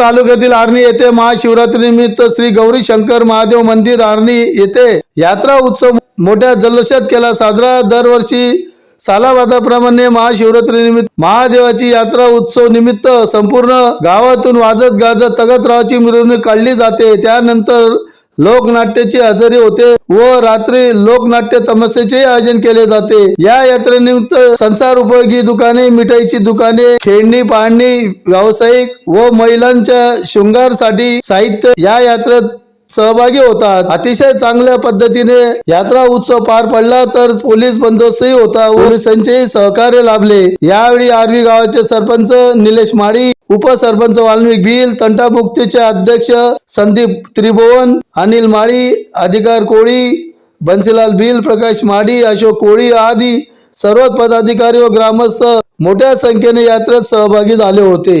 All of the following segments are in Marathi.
तालुक्यातील आर्णी येथे महाशिवरात्रीनिमित्त श्री गौरी शंकर महादेव मंदिर आर्णी येथे यात्रा उत्सव मोठ्या जल्लोषात केला. साजरा दरवर्षी सालाबादाप्रमाणे महाशिवरात्रीनिमित्त महादेवाची यात्रा उत्सव निमित्त संपूर्ण गावातून वाजत गाजत तगतरावाची मिरवणूक काढली जाते. त्यानंतर लोकनाट्याची हजेरी होते व रात्री लोकनाट्य तमाशाचे आयोजन केले जाते. या यात्रेनिमित्त संसार उपयोगी दुकाने मिठाईची दुकाने खेळणी पाहणी व्यावसायिक व महिलांच्या शृंगारसाठी साहित्य या यात्रेत सहभागी होतात. अतिशय चांगल्या पद्धतीने यात्रा उत्सव पार पडला तर पोलीस बंदोबस्तही होता पोलिसांचेही सहकार्य लाभले. यावेळी आरवी गावाचे सरपंच निलेश माळी उपसरपंच वाल्मिक भिल तंटामुक्तीचे अध्यक्ष संदीप त्रिभुवन अनिल माळी अधिकार कोळी बन्सीलाल बिल प्रकाश माडी अशोक कोळी आदी सर्व पदाधिकारी व ग्रामस्थ मोठ्या संख्येने यात्रेत सहभागी झाले होते.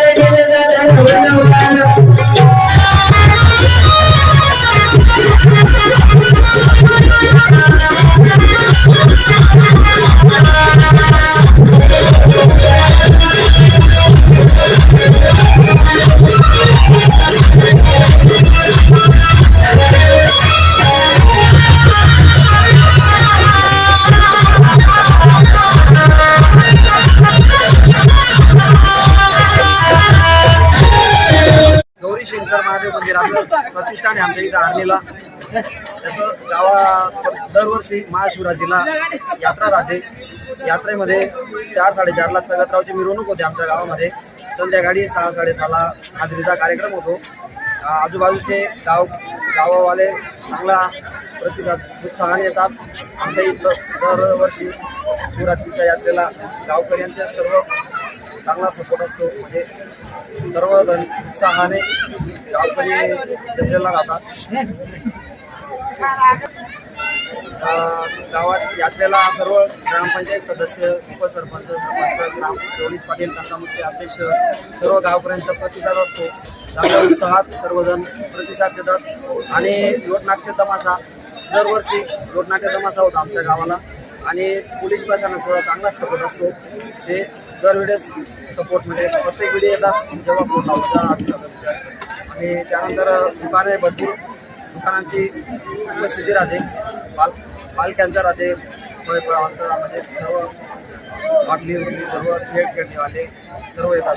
महादेव मंदिराचं प्रतिष्ठान आहे आमच्या इथं आर्नीला त्याचं गावा दरवर्षी महाशिवरात्रीला यात्रा राहते. यात्रेमध्ये चार साडेचारला तगतरावची मिरवणूक होते आमच्या गावामध्ये. संध्याकाळी सहा साडेसहाला हाजरीचा कार्यक्रम होतो. आजूबाजूचे गाव गावावाले चांगला प्रतिसाद उत्साहाने येतात. आमच्या इथं दरवर्षी शिवरात्रीच्या यात्रेला गावकऱ्यांच्या सर्व चांगला सपोर्ट असतो. म्हणजे सर्वजण उत्साहाने गावकरी जत्रेला राहतात. गावात यात्रेला सर्व ग्रामपंचायत सदस्य उपसरपंच सरपंच ग्राम पोलीस पाटील तंटामुक्ती अध्यक्ष सर्व गावकऱ्यांचा प्रतिसाद असतो. चांगल्या उत्साहात सर्वजण प्रतिसाद देतात. आणि लोटनाट्य तमाशा दरवर्षी लोटनाट्य तमाशा होता आमच्या गावाला. आणि पोलीस प्रशासनाचा चांगलाच सपोर्ट असतो. ते दरवेळेस सपोर्ट म्हणजे प्रत्येक वेळी येतात. जेव्हा कोण लावतात आणि त्यानंतर दुकाने भरपूर. दुकानांची उपस्थिती राहते. पाल पालख्यांचा राहते. फळ म्हणजे सर्व बाटली सर्व खेळ खेळणेवाले सर्व येतात.